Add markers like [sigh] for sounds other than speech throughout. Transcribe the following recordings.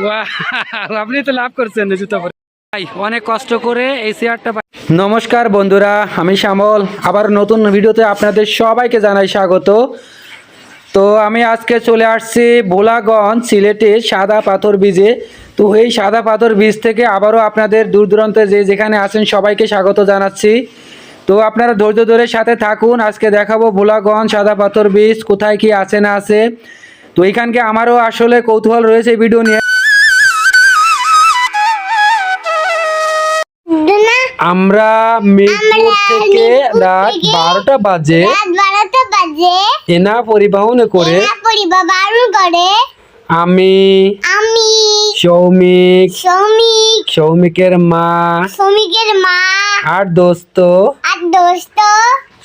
বাহ, [laughs] আপনি তো লাভ করছেন জুতো পরে। অনেক কষ্ট করে এই চেয়ারটা পাই- নমস্কার বন্ধুরা আমি শ্যামল। আবার নতুন ভিডিওতে আপনাদের সবাইকে জানাই স্বাগত। তো আমি আজকে চলে আসছি ভোলাগঞ্জ সিলেটে সাদা পাথর বীজে। তো এই সাদা পাথর বীজ থেকে আবারও আপনাদের দূর দূরান্তে যে যেখানে আছেন সবাইকে স্বাগত জানাচ্ছি। তো আপনারা ধৈর্য ধরে সাথে থাকুন। আজকে দেখাবো ভোলাগঞ্জ সাদা পাথর বীজ কোথায় কি আছে না আছে। তো এখানকে আমারও আসলে কৌতূহল রয়েছে ভিডিও নিয়ে। আমরা মিরপুর থেকে রাত বারোটা বাজে। এনা পরিবহনে করে আমি আমি সৌমিক। শ্রমিক সৌমিকের মা। শ্রমিকের মা। আর দোস্ত। আর দোস্ত।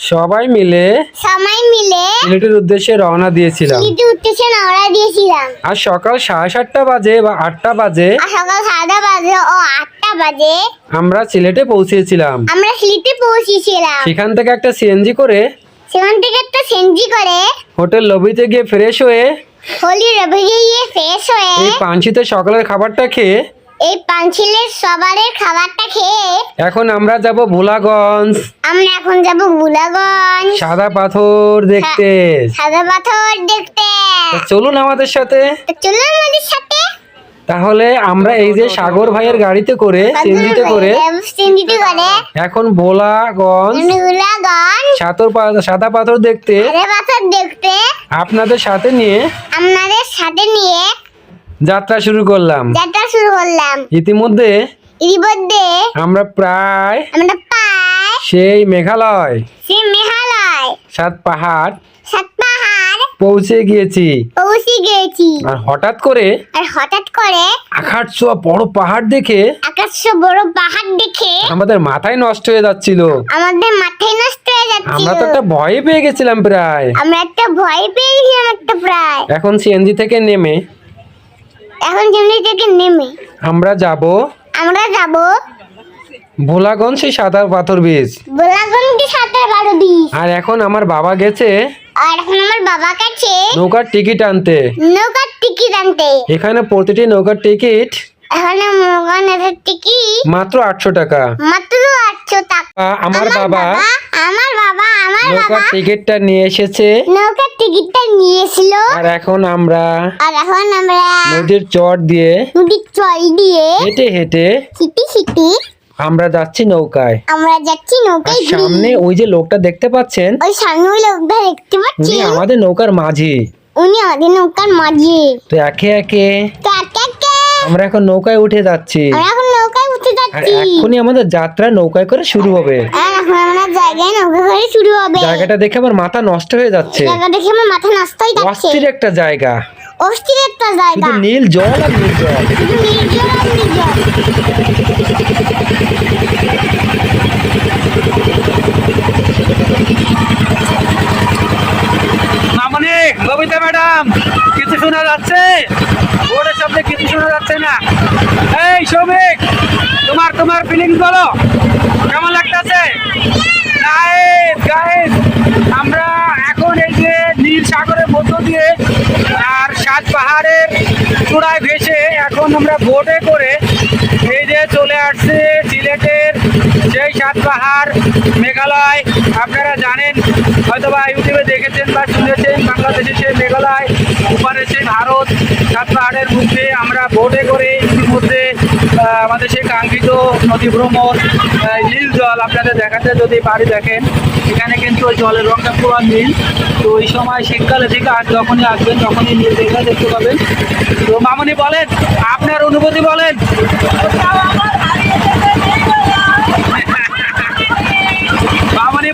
সবাই মিলে সবাই মিলে সিলেটের উদ্দেশ্যে রওনা দিয়েছিলাম। উঠতেছে নড়া দিয়েছিলাম। আর সকাল সাড়ে সাতটা বাজে বা আটটা বাজে আর সকাল সাতটা বাজে ও আটটা বাজে আমরা সিলেটে পৌঁছেছিলাম। আমরা সিলিতে পৌঁছেছিলাম। সেখান থেকে একটা সিএনজি করে সেখান থেকে একটা সিএনজি করে হোটেল লবিতে গিয়ে ফ্রেশ হয়ে হোলি রবে গিয়ে শেষ হয়ে এই পাঞ্চিতে সকালের খাবারটা খেয়ে? এই পাঞ্চিলের সবারের খাবারটা খেয়ে এখন আমরা যাব ভোলাগঞ্জ। আমরা এখন যাব ভোলাগঞ্জ। সাদা পাথর দেখতে। সাদা পাথর দেখতে। চলুন আমাদের সাথে। চলুন আমাদের সাথে। তাহলে আমরা এই যে সাগর ভাইয়ের গাড়িতে করে সিএনজিতে করে এখন ভোলাগঞ্জ সাতর সাদা পাথর দেখতে দেখতে। আপনাদের সাথে নিয়ে আপনাদের সাথে নিয়ে যাত্রা শুরু করলাম। যাত্রা শুরু করলাম। ইতিমধ্যে ইতিমধ্যে আমরা প্রায় আমরা পাই সেই মেঘালয় সেই মেঘালয় সাত পাহাড় সাত পাহাড় পৌঁছে গিয়েছি। পৌঁছে গেছি আর হঠাৎ করে আর হঠাৎ করে আকাশ ছোঁয়া বড় পাহাড় দেখে আকাশ বড় পাহাড় দেখে আমাদের মাথায় নষ্ট হয়ে যাচ্ছিল। আমাদের মাথায় নষ্ট হয়ে যাচ্ছিল। আমরা তো একটা ভয় পেয়ে গেছিলাম প্রায়। আমরা একটা ভয় পেয়ে গেছিলাম একটা প্রায়। এখন সিএনজি থেকে নেমে এখন জমি থেকে নেমে আমরা যাব আমরা যাব ভোলাগঞ্জ সেই সাদা পাথর বীজ গোলাগন্ডি সাঁতার বারো দিস আর এখন আমার বাবা গেছে আর এখন আমার বাবা কাছে নৌকার টিকিট আনতে। নৌকার টিকিট আনতে। এখানে প্রতিটি নৌকার টিকিট এখন মোগানের টিকিট মাত্র আটশো টাকা। মাত্র আটশো টাকা। আমার বাবা আমার বাবা আমার বাবা নৌকার টিকিটটা নিয়ে এসেছে। নৌকার টিকিটটা নিয়েছিল আর এখন আমরা আর এখন আমরা নদীর চর দিয়ে নদীর চল দিয়ে হেঁটে হেঁটে ছিটি ছিটি আমরা যাচ্ছি নৌকায়। আমরা যাচ্ছি নৌকায় ঘুরে। সামনে ওই যে লোকটা দেখতে পাচ্ছেন? ওই সামনে ওই লোকটা দেখতে পাচ্ছি। উনি আমাদের নৌকার মাঝি। উনি আমাদের নৌকার মাঝি। তো একে একে আমরা এখন নৌকায় উঠে যাচ্ছি। আমরা এখন নৌকায় উঠে আর যাচ্ছি। আমাদের যাত্রা নৌকায় করে শুরু হবে। আর এখন আমরা জায়গায় নৌকা করে শুরু হবে। জায়গাটা দেখে আমার মাথা নষ্ট হয়ে যাচ্ছে। জায়গা দেখে আমার মাথা নষ্ট হয়ে যাচ্ছে। অস্থির একটা জায়গা। অস্থির একটা জায়গা। নীল জল আর নীল জল। আর মামনি ববিতা ম্যাডাম কিছু শোনা যাচ্ছে? বোর্ডের কিছু শোনা যাচ্ছে না। এই সৌমিক তোমার তোমার ফিলিংস বলো। কেমন লাগতেছে? গাইস গাইস আমরা এখন এই যে নীল সাগরের মধ্য দিয়ে সাত পাহাড়ের চূড়ায় ভেসে এখন আমরা বোটে করে এই যে চলে আসছে সিলেটের সেই সাত পাহাড় মেঘালয়। আপনারা জানেন হয়তো বা ইউটিউবে দেখেছেন বা শুনেছেন, বাংলাদেশের সেই মেঘালয় ওপারে সেই ভারত, সাত পাহাড়ের মধ্যে আমরা বোটে করে ইতিমধ্যে আমাদের সেই কাঙ্ক্ষিত নদী ভ্রমণ নীল জল আপনাদের দেখাতে যদি পারি দেখেন, এখানে কিন্তু ওই জলের রঙটা পুরো নীল। তো ওই সময় শীতকালে থেকে আর যখনই আসবেন, তখনই নীল দেখা দেখতে পাবেন। তো মামনি বলেন, আপনার অনুভূতি বলেন।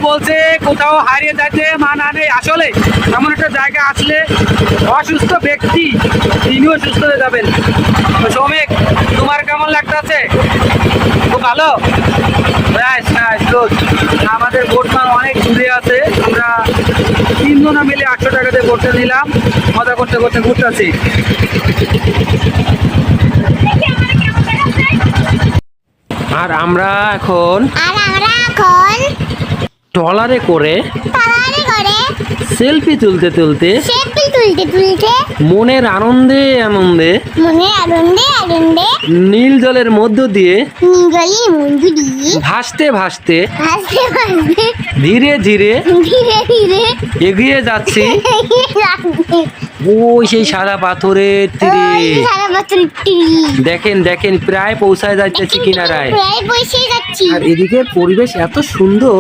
বলছে, কোথাও হারিয়ে যাচ্ছে মানা নেই। আসলে এমন একটা জায়গা আসলে অসুস্থ ব্যক্তি, তিনিও সুস্থ হয়ে যাবেন। শ্রমিক তোমার কেমন লাগতেছে? খুব ভালো? আমাদের বোটমান অনেক দূরে আছে। আমরা তিনজনে মিলে আটশো টাকাতে করতে নিলাম। মজা করতে করতে ঘুরতেছি। আর আমরা এখন আর আমরা এখন ট্রলারে করে সেলফি তুলতে তুলতে সেলফি তুলতে তুলতে মনের আনন্দে আনন্দে আনন্দে আনন্দে নীল জলের মধ্য দিয়ে ভাসতে ভাসতে ভাসতে ভাসতে ধীরে ধীরে ধীরে ধীরে এগিয়ে যাচ্ছে। ওই সেই সাদা পাথরের তীরে। দেখেন দেখেন প্রায় পৌঁছায় যাচ্ছে কিনারায় আর এদিকে পরিবেশ এত সুন্দর।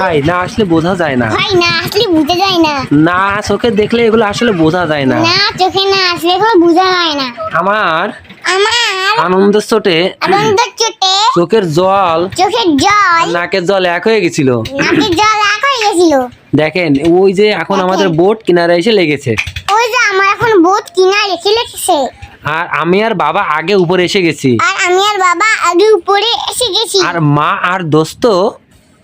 ভাই না আসলে বোঝা যায় না। না আসলে বোঝা যায় না। না চোখে দেখলে এগুলো আসলে বোঝা যায় না। না চোখে না আসলে এগুলো বোঝা যায় না। আমার আমার আনন্দের চোটে আনন্দ চোটে চোখের জল চোখের জল নাকের জল এক হয়ে গেছিল। নাকের জল দেখেন ওই যে এখন আমাদের বোট কিনারে এসে লেগেছে। ওই যে আমার এখন বোট কিনা রেখে রেখেছে আর আমি আর বাবা আগে উপরে এসে গেছি। আর আমি আর বাবা আগে উপরে এসে গেছি। আর মা আর দোস্ত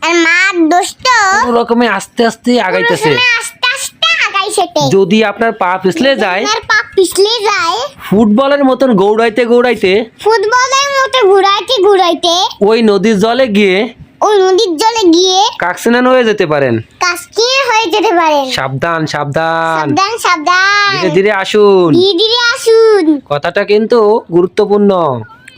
আর মা দোস্ত কোনো রকমে আস্তে আস্তে আগাইতেছে। আস্তে আস্তে আগাই সেটে যদি আপনার পা পিছলে যায় আর পা পিছলে যায় ফুটবলের মতন গৌড়াইতে গৌড়াইতে ফুটবলের মতো ঘুরাইতে ঘুরাইতে ওই নদীর জলে গিয়ে ওই নদীর জলে গিয়ে কাকসিনান হয়ে যেতে পারেন। কাস্কিয়ে হয়ে যেতে পারেন। সাবধান সাবধান। সাবধান সাবধান। ধীরে ধীরে আসুন। ধীরে ধীরে আসুন। কথাটা কিন্তু গুরুত্বপূর্ণ।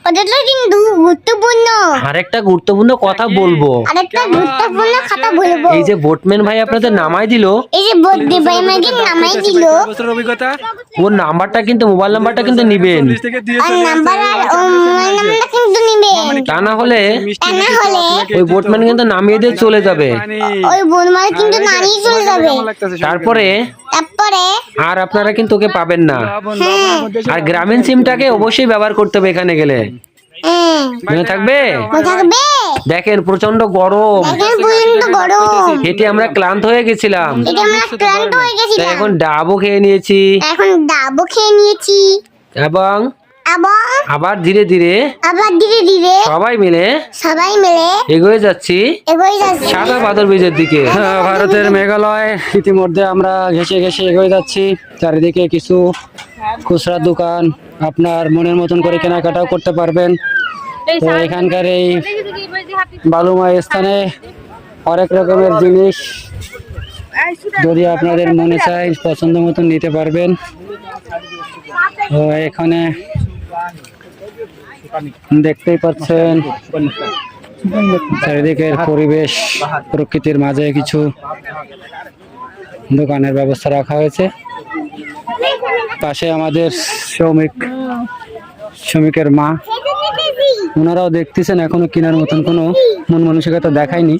ওটা কিন্তু গুরুত্বপূর্ণ। আরেকটা গুরুত্বপূর্ণ কথা বলব। আরেকটা গুরুত্বপূর্ণ কথা বলব। এই যে বোটম্যান ভাই আপনাদের নামাই দিল। এই যে বোধ দেবাই আমাকে নামাই দিল। অভিজ্ঞতা? ওর নাম্বারটা কিন্তু মোবাইল নাম্বারটা কিন্তু নিবেন। চল্লিশ থেকে দিয়ে আর নাম্বার আর মোবাইল নাম্বারটা কিন্তু নিবেন তা না হলে তা না হলে ওই বোটম্যান কিন্তু নামিয়ে দিয়ে চলে যাবে। ওই কিন্তু নানিয়ে চলে যাবে। সবাইকে? তারপরে তারপরে আর আপনারা কিন্তু ওকে পাবেন না। আর গ্রামীণ সিমটাকে অবশ্যই ব্যবহার করতে হবে এখানে গেলে। মনে থাকবে? দেখেন প্রচণ্ড গরম। এটি হেঁটে আমরা ক্লান্ত হয়ে গেছিলাম। এখন ডাবও খেয়ে নিয়েছি। এখন ডাবও খেয়ে নিয়েছি। এবং আবার? আবার ধীরে ধীরে আবার ধীরে ধীরে সবাই মিলে সবাই মিলে এগিয়ে যাচ্ছি। এগোই যাচ্ছি। সাদা পাথর বীজের দিকে। হ্যাঁ, ভারতের মেঘালয় ইতিমধ্যে আমরা ঘেসে ঘেসে এগিয়ে যাচ্ছি। চারিদিকে কিছু খুচরা দোকান আপনার মনের মতন করে কেনাকাটাও করতে পারবেন। তো এখানকার এই বালুময় স্থানে অনেক রকমের জিনিস যদি আপনাদের মনে চায় পছন্দ মতন নিতে পারবেন। তো এখানে দেখতেই পাচ্ছেন। চারিদিকের পরিবেশ, প্রকৃতির মাঝে কিছু দোকানের ব্যবস্থা রাখা হয়েছে। পাশে আমাদের শ্রমিক, শ্রমিকের মা। ওনারাও দেখতেছেন, এখনও কেনার মতন কোনো মন মানসিকতা দেখায়নি।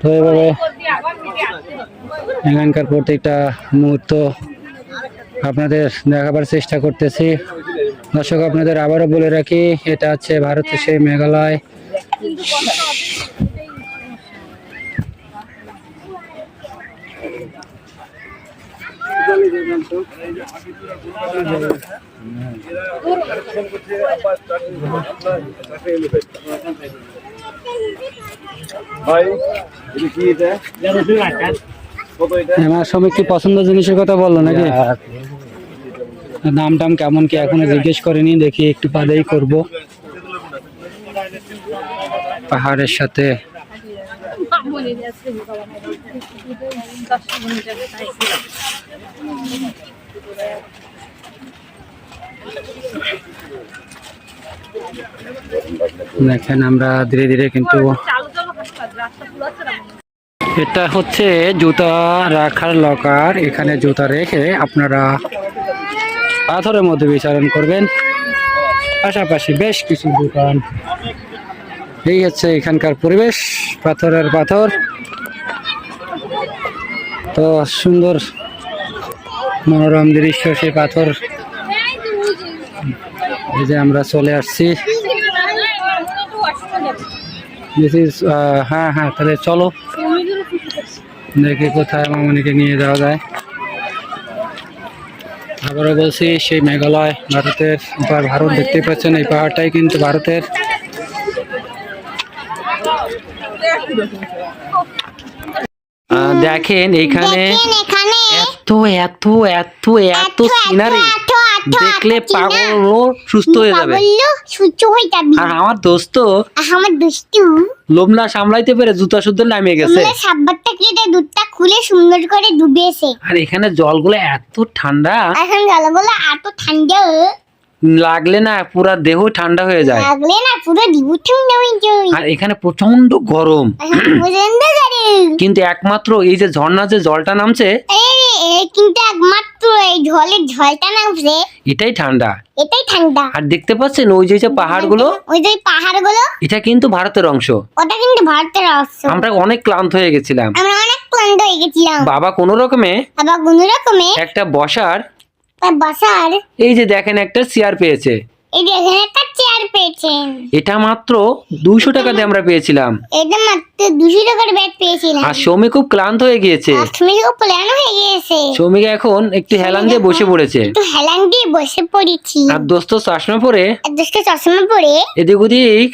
তো এভাবে এখানকার প্রত্যেকটা মুহূর্ত আপনাদের দেখাবার চেষ্টা করতেছি। দর্শক আপনাদের আবারও বলে রাখি এটা হচ্ছে ভারতের সেই মেঘালয়। আমার কি পছন্দ জিনিসের কথা বলল নাকি? দাম টাম কেমন কি এখনও জিজ্ঞেস করিনি দেখি একটু করব। পাহাড়ের সাথে। দেখেন আমরা ধীরে ধীরে কিন্তু এটা হচ্ছে জুতা রাখার লকার। এখানে জুতা রেখে আপনারা পাথরের মধ্যে বিচারণ করবেন। পাশাপাশি বেশ কিছু দোকান। এই হচ্ছে এখানকার পরিবেশ, পাথরের পাথর। তো সুন্দর মনোরম দৃশ্য সেই পাথর। এই যে আমরা চলে আসছি। হ্যাঁ হ্যাঁ তাহলে চলো। দেখি কোথায় মামনিকে নিয়ে যাওয়া যায়? আবারও বলছি সেই মেঘালয় ভারতের ভারত দেখতে পাচ্ছেন এই পাহাড়টাই কিন্তু ভারতের। দেখেন এখানে এত এত এত এত সিনারি দেখলে পাগল ও সুস্থ হয়ে যাবে। সুস্থ হয়ে যাবি। আর আমার দোস্ত আর আমার দুষ্টু লোমলা সামলাইতে পেরে জুতা শুদ্ধ নামিয়ে গেছে। সাব্বারটা কেটে দুধটা খুলে সুন্দর করে ডুবিয়েছে আর এখানে জলগুলো এত ঠান্ডা। এখন জলগুলো এত ঠান্ডা লাগলে না পুরা দেহ ঠান্ডা হয়ে যায়। লাগলে না পুরো দিবু ঠান্ডা হয়ে যায়। আর এখানে প্রচণ্ড গরম। কিন্তু একমাত্র এই যে ঝর্ণা যে জলটা নামছে এই কিন্তু একমাত্র এই ঝলের ঝলটা নামছে এটাই ঠান্ডা। এটাই ঠান্ডা। আর দেখতে পাচ্ছেন ওই যে যে পাহাড়গুলো? ওই যে পাহাড়গুলো? এটা কিন্তু ভারতের অংশ। ওটা কিন্তু ভারতের অংশ। আমরা অনেক ক্লান্ত হয়ে গেছিলাম। আমরা অনেক ক্লান্ত হয়ে গেছিলাম। বাবা কোনো রকমে বাবা কোনো রকমে একটা বসার বসার এই যে দেখেন একটা চেয়ার পেয়েছে। একটা চেয়ার পেয়েছেন। এটা মাত্র টাকা দিয়ে আমরা পেয়েছিলাম। এটা মাত্র দুশো টাকার ব্যাগ পেয়েছিলাম। আর সৌমি খুব ক্লান্ত হয়ে গিয়েছে। আর তুমি তো হয়ে গিয়েছে। সৌমিকা এখন একটু হেলান দিয়ে বসে পড়েছে। একটু হেলান দিয়ে বসে পড়েছি। আর দোস্ত চশমা পরে আর চশমা পরে এদিক ওদিক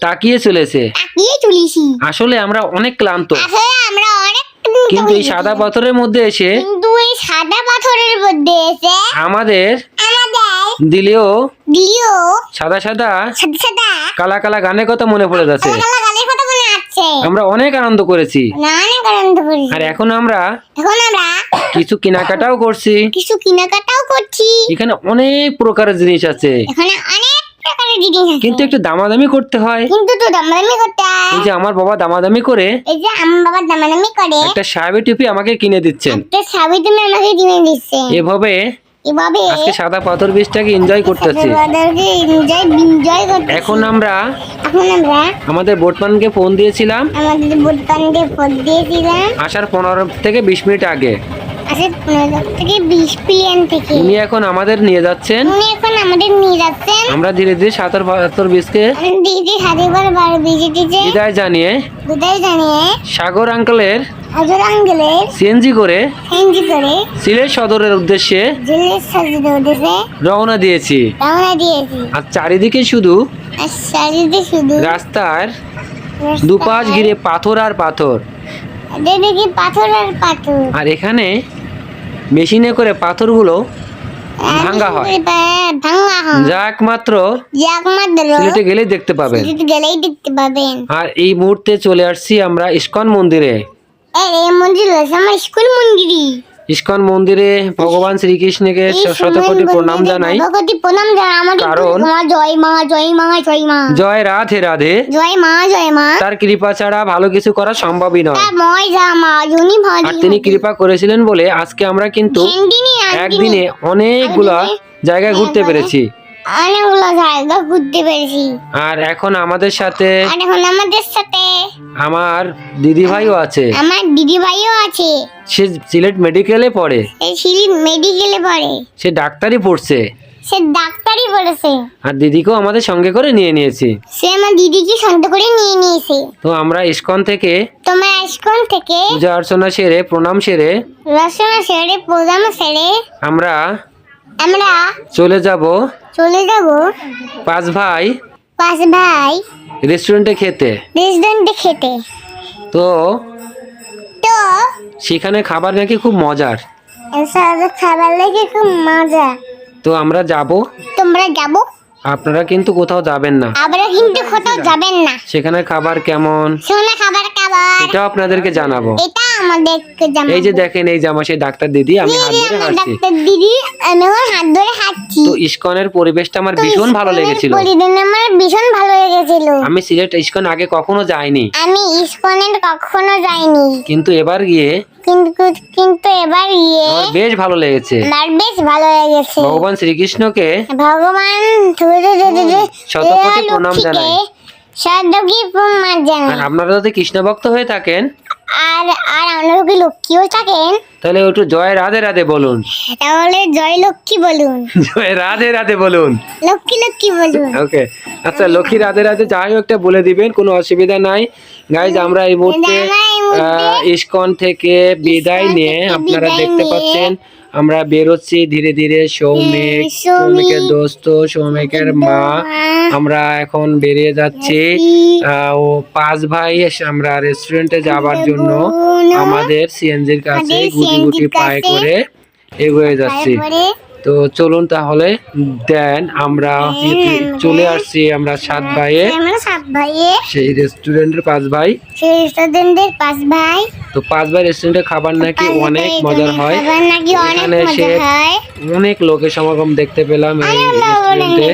তাকিয়ে চলেছে। তাকিয়ে চলেছি। আসলে আমরা অনেক ক্লান্ত। আসলে আমরা অনেক কিন্তু এই সাদা পাথরের মধ্যে এসে কিন্তু এই সাদা পাথরের মধ্যে এসে আমাদের দিলেও? দিও সাদা সাদা? সাদা সাদা। কালা কালা গানের কথা মনে পড়ে যাচ্ছে? কালা গালের কথা মনে আছে? আমরা অনেক আনন্দ করেছি। না অনেক আনন্দ করেছি। আর এখন আমরা এখন আমরা কিছু কেনাকাটাও করছি। কিছু কেনাকাটাও করছি। এখানে অনেক প্রকারের জিনিস আছে। এখানে অনেক প্রকারের জিনিস আছে। কিন্তু একটু দামাদামি করতে হয়। কিন্তু তো দামাদামি করতে হয়। এই যে আমার বাবা দামাদামি করে এই যে আমার বাবা দামাদামি করে একটা সাহেবের টুপি আমাকে কিনে দিচ্ছেন। একটা সাবি তুমি আমাকে কিনে দিচ্ছে। এভাবে এভাবে আজকে সাদা পাথর বীজটাকে এনজয় করতেছি। আমাদেরকে এনজয় এনজয় করতে এখন আমরা এখন আমরা আমাদের বোটম্যানকে ফোন দিয়েছিলাম। আমাদের ফোন দিয়েছিলাম। আসার পনেরো থেকে বিশ মিনিট আগে। থেকে উনি এখন আমাদের নিয়ে যাচ্ছেন। উনি এখন আমাদের নিয়ে যাচ্ছেন। আমরা ধীরে ধীরে সাঁতার পাথর বীজকে বিদায় বিদায় জানিয়ে সাগর আঙ্কেলের হাজর আঙ্গেলের সিএনজি করে হেঞ্জি করে সিলেট সদরের উদ্দেশ্যে জেলের সাজিয়ে উঠেছে রওনা দিয়েছি। রওনা দিয়েছি। আর চারিদিকে শুধু আর শাড়িতে শুধু রাস্তার দুপাশ ঘিরে পাথর আর পাথর। দেখি পাথর আর পাথর। আর এখানে মেশিনে করে পাথরগুলো ভাঙ্গা হয়। হ্যাঁ, ভাঙা হয়। যা একমাত্র সিলেটে গেলেই দেখতে পাবেন। সিলেট গেলেই দেখতে পাবেন। আর এই মুহূর্তে চলে আসছি আমরা ইস্কন মন্দিরে। এই এই মন্দির আমার স্কুল মন্দিরই। ইস্কন মন্দিরে ভগবান শ্রীকৃষ্ণকে শতকোটি প্রণাম জানাই। ভগবতী প্রণাম জানাই আমাদের কারণ- জয় মা জয় মা জয় মা। জয় রাধে রাধে। জয় মা জয় মা। তার কৃপা ছাড়া ভালো কিছু করা সম্ভবই নয়। আর তিনি কৃপা করেছিলেন বলে আজকে আমরা কিন্তু একদিনে অনেকগুলা জায়গায় ঘুরতে পেরেছি। অনেকগুলো জায়গা ঘুরতে পেরেছি। আর এখন আমাদের সাথে আর এখন আমাদের সাথে আমার দিদি ভাইও আছে। আমার দিদি ভাইও আছে। সে সিলেট মেডিকেলে পড়ে। এই সিঁড়ি মেডিকেলে পড়ে। সে ডাক্তারি পড়ছে। সে ডাক্তারি পড়েছে। আর দিদিকেও আমাদের সঙ্গে করে নিয়ে নিয়েছি। সে আমার দিদিকে সঙ্গে করে নিয়ে নিয়েছে। তো আমরা ইস্কন থেকে তোমার আইসকন থেকে পূজা অর্চনা সেরে প্রণাম সেরে রসনা সেরে প্রোগ্রাম সেরে আমরা আমরা চলে যাব। চলে যাব। পাঁচ ভাই। পাঁচ ভাই। রেস্টুরেন্টে খেতে। রেস্টুরেন্টে খেতে। তো তো সেখানে খাবার নাকি খুব মজার। খাবার লেগে খুব মজা তো আমরা যাব। তোমরা যাব? আপনারা কিন্তু কোথাও যাবেন না। আমরা কিন্তু কোথাও যাবেন না। সেখানে খাবার কেমন? সেখানে খাবার খাবার এটাও আপনাদেরকে জানাব। এটা এই যে দেখেন এই যে আমার সেই ডাক্তার দিদি আমি হাত ধরে হাঁটছি। ডাক্তার দিদি আমি হাত ধরে হাঁটছি। তো ইস্কনের পরিবেশটা আমার ভীষণ ভালো লেগেছিল। আমার ভীষণ ভালো লেগেছিল। আমি সিলেট ইস্কন আগে কখনো যাইনি। আমি ইস্কনের কখনো যাইনি। কিন্তু এবার গিয়ে কিন্তু কিন্তু এবার গিয়ে বেশ ভালো লেগেছে। আমার বেশ ভালো লেগেছে। ভগবান শ্রীকৃষ্ণকে ভগবান শতকোটি প্রণাম জানাই। আপনারা যদি কৃষ্ণ ভক্ত হয়ে থাকেন আর আর আমরা কি লক্ষ্মীও থাকেন? তাহলে একটু জয় রাধে রাধে বলুন। তাহলে জয় লক্ষ্মী বলুন। জয় রাধে রাধে বলুন। লক্ষ্মী লক্ষ্মী বলুন। ওকে আচ্ছা লক্ষ্মী রাধে রাধে যাই হোক একটা বলে দিবেন কোনো অসুবিধা নাই। গাইজ আমরা এই মুহূর্তে ইস্কন থেকে বিদায় নিয়ে আপনারা দেখতে পাচ্ছেন আমরা বেরোচ্ছি ধীরে ধীরে সৌমিক সৌমিক, সৌমিকের দোস্ত সৌমিকের মা। আমরা এখন বেরিয়ে যাচ্ছি। ও পাঁচ ভাই আমরা রেস্টুরেন্টে যাবার জন্য আমাদের সিএনজির কাছে গুটি গুটি পায়ে করে এগোয়ে যাচ্ছি। তো চলুন তাহলে দেন আমরা চলে আসছি আমরা সাত ভাইয়ে সাত ভাইয়ে সেই রেস্টুরেন্টের পাঁচ ভাই। সেই স্টুডেন্টদের পাঁচ ভাই। তো পাঁচ ভাই রেস্টুরেন্টের খাবার নাকি অনেক মজার হয়। অনেক এখানে অনেক লোকের সমাগম দেখতে পেলাম এই রেস্টুরেন্টে।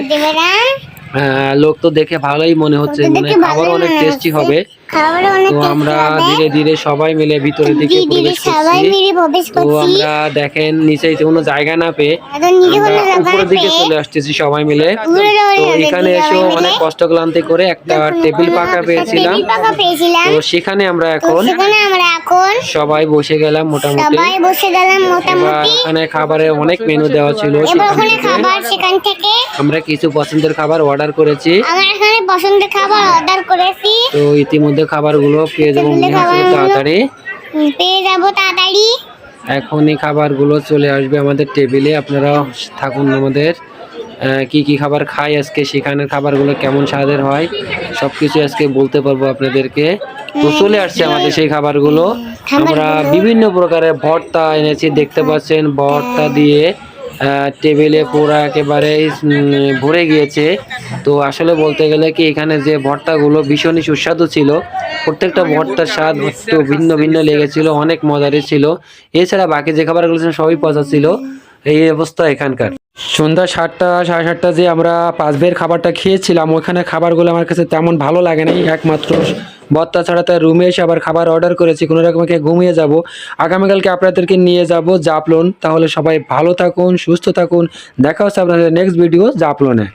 লোক তো দেখে ভালোই মনে হচ্ছে মানে খাবার অনেক টেস্টি হবে। তো আমরা ধীরে ধীরে সবাই মিলে ভিতরের দিকে প্রবেশ করছি। তো আমরা দেখেন নিচে কোনো জায়গা না পেয়ে এখন উপরের দিকে চলে আসতেছি সবাই মিলে। তো এখানে এসে অনেক কষ্ট ক্লান্তি করে একটা টেবিল পাকা পেয়েছিলাম। তো সেখানে আমরা এখন এখন সবাই বসে গেলাম মোটামুটি। ওখানে খাবারের অনেক মেনু দেওয়া ছিল খাবার সেখান থেকে আমরা কিছু পছন্দের খাবার অর্ডার করেছি। আমরা এখানে পছন্দের খাবার অর্ডার করেছি। তো ইতিমধ্যে খাবারগুলো পেয়ে যাব মনে হচ্ছে তাড়াতাড়ি। পেয়ে যাব তাড়াতাড়ি। এখনই খাবারগুলো চলে আসবে আমাদের টেবিলে আপনারা থাকুন আমাদের। কি কি খাবার খাই আজকে সেখানের খাবারগুলো কেমন স্বাদের হয় সব কিছু আজকে বলতে পারব আপনাদেরকে। তো চলে আসছে আমাদের সেই খাবারগুলো। আমরা বিভিন্ন প্রকারের ভর্তা এনেছি দেখতে পাচ্ছেন ভর্তা দিয়ে আহ, টেবিলে পুরো একেবারে ভরে গিয়েছে। তো আসলে বলতে গেলে কি, এখানে যে ভর্তাগুলো ভীষণই সুস্বাদু ছিল। প্রত্যেকটা ভর্তার স্বাদ একটু ভিন্ন ভিন্ন লেগেছিল, অনেক মজারই ছিল। এছাড়া বাকি যে খাবারগুলো ছিল, সবই পচা ছিল। এই অবস্থা এখানকার। সন্ধ্যা সাতটা, সাড়ে সাতটা যে আমরা পাঁচ বের খাবারটা খেয়েছিলাম ওখানে খাবারগুলো আমার কাছে তেমন ভালো লাগে নাই, একমাত্র বত্তা ছাড়া তার রুমে এসে আবার খাবার অর্ডার করেছি, কোনো রকমকে ঘুমিয়ে যাব। আগামীকালকে আপনাদেরকে নিয়ে যাব জাপলন। তাহলে সবাই ভালো থাকুন, সুস্থ থাকুন। দেখা হচ্ছে আপনাদের নেক্সট ভিডিও জাপলনে।